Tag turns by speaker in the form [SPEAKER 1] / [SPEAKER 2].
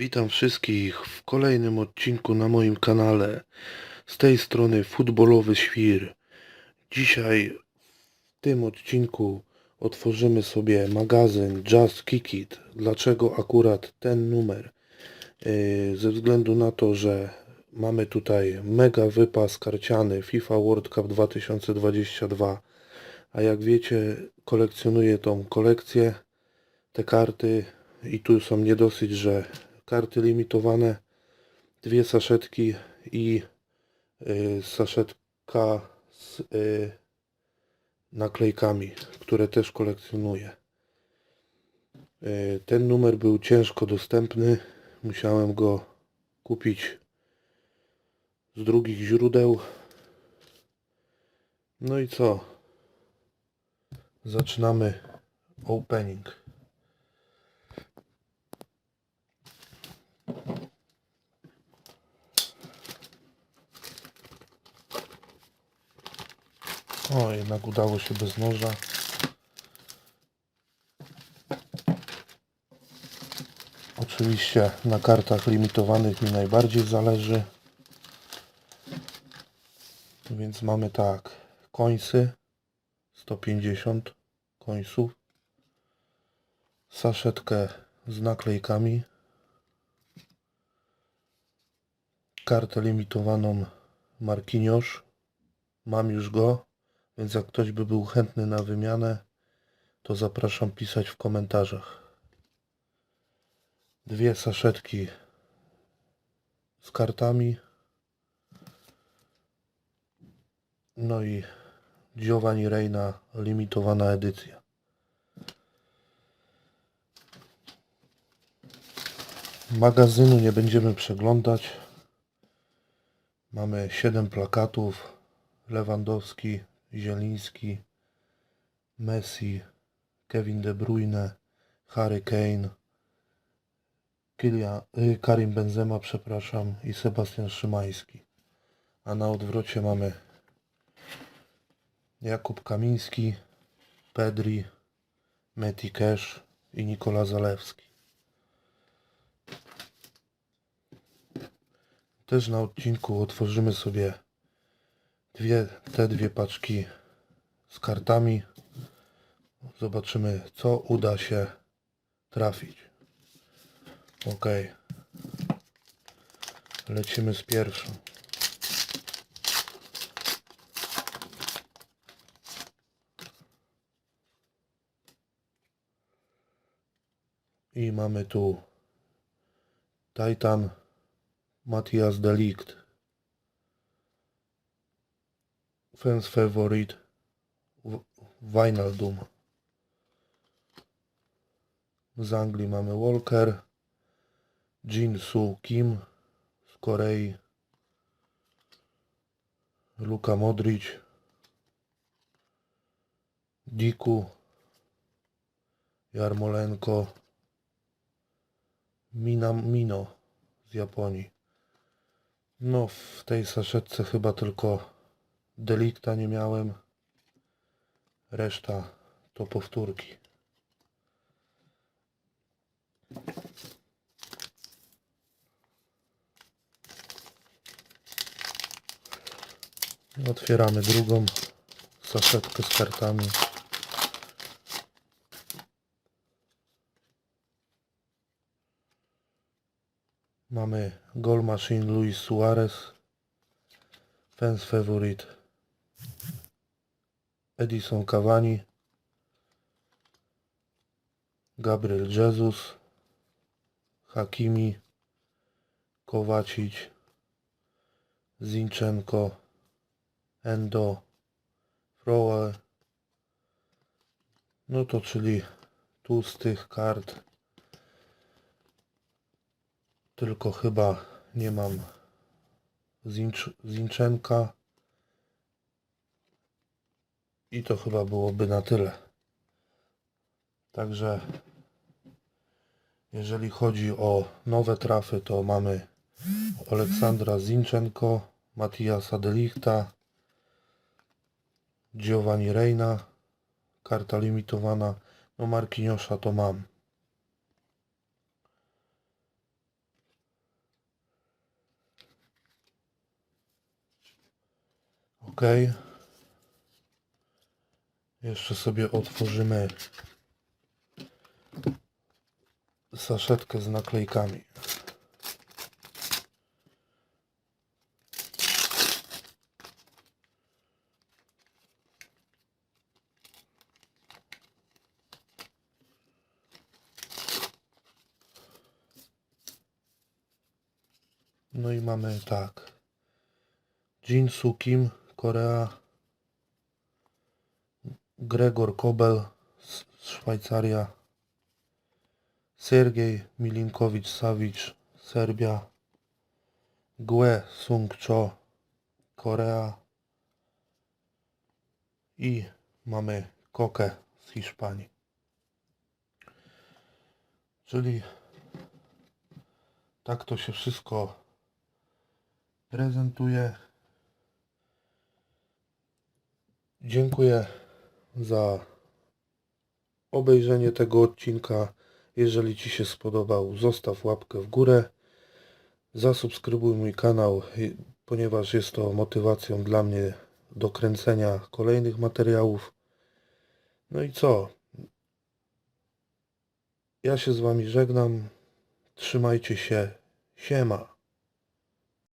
[SPEAKER 1] Witam wszystkich w kolejnym odcinku na moim kanale. Z tej strony Futbolowy Świr. Dzisiaj w tym odcinku otworzymy sobie magazyn Just Kick It. Dlaczego akurat ten numer? Yy, Ze względu na to, że mamy tutaj mega wypas karciany FIFA World Cup 2022. A jak wiecie, kolekcjonuję tą kolekcję, te karty i tu są nie dosyć, że karty limitowane, dwie saszetki i y, saszetka z y, naklejkami, które też kolekcjonuję. Y, ten numer był ciężko dostępny, musiałem go kupić z drugich źródeł. No i co? Zaczynamy opening. O, jednak udało się bez noża. Oczywiście na kartach limitowanych mi najbardziej zależy. Więc mamy tak, końsy 150 końców, saszetkę z naklejkami, kartę limitowaną Marquinhos, mam już go, więc jak ktoś by był chętny na wymianę, to zapraszam pisać w komentarzach. Dwie saszetki z kartami. No i Giovanni Reina limitowana edycja. Magazynu nie będziemy przeglądać. Mamy 7 plakatów. Lewandowski, Zieliński, Messi, Kevin De Bruyne, Harry Kane, Kylian, y, Karim Benzema, przepraszam, i Sebastian Szymański. A na odwrocie mamy Jakub Kamiński, Pedri, Meti Cash i Nikola Zalewski. Też na odcinku otworzymy sobie dwie, te dwie paczki z kartami. Zobaczymy, co uda się trafić. Ok. Lecimy z pierwszą. I mamy tu Titan Matthias Delict. Fans favorite Wijnaldum. Z Anglii mamy Walker, Jin Soo Kim z Korei, Luka Modric, Diku, Jarmolenko, Minam Mino z Japonii. No, w tej saszetce chyba tylko delikta nie miałem. Reszta to powtórki. Otwieramy drugą saszetkę z kartami. Mamy Goal Machine Luis Suarez. Fans Favorite Edison Cavani. Gabriel Jesus. Hakimi. Kowacic. Zinchenko. Endo. Froe. No to czyli tu z tych kart tylko chyba nie mam Zincz, Zinczenka. I to chyba byłoby na tyle. Także jeżeli chodzi o nowe trafy, to mamy Aleksandra Zinchenko, Matiasa Delichta, Giovanni Reina, karta limitowana, no Markiniosza to mam. Okej. Okay. Jeszcze sobie otworzymy saszetkę z naklejkami. No i mamy tak. Jin Kim, Korea. Gregor Kobel, Szwajcaria. Sergiej Milinkowicz-Savic, Serbia. Gue Sung Cho, Korea. I mamy Kokę z Hiszpanii. Czyli tak to się wszystko prezentuje. Dziękuję za obejrzenie tego odcinka. Jeżeli Ci się spodobał, zostaw łapkę w górę. Zasubskrybuj mój kanał, ponieważ jest to motywacją dla mnie do kręcenia kolejnych materiałów. No i co? Ja się z Wami żegnam. Trzymajcie się. Siema.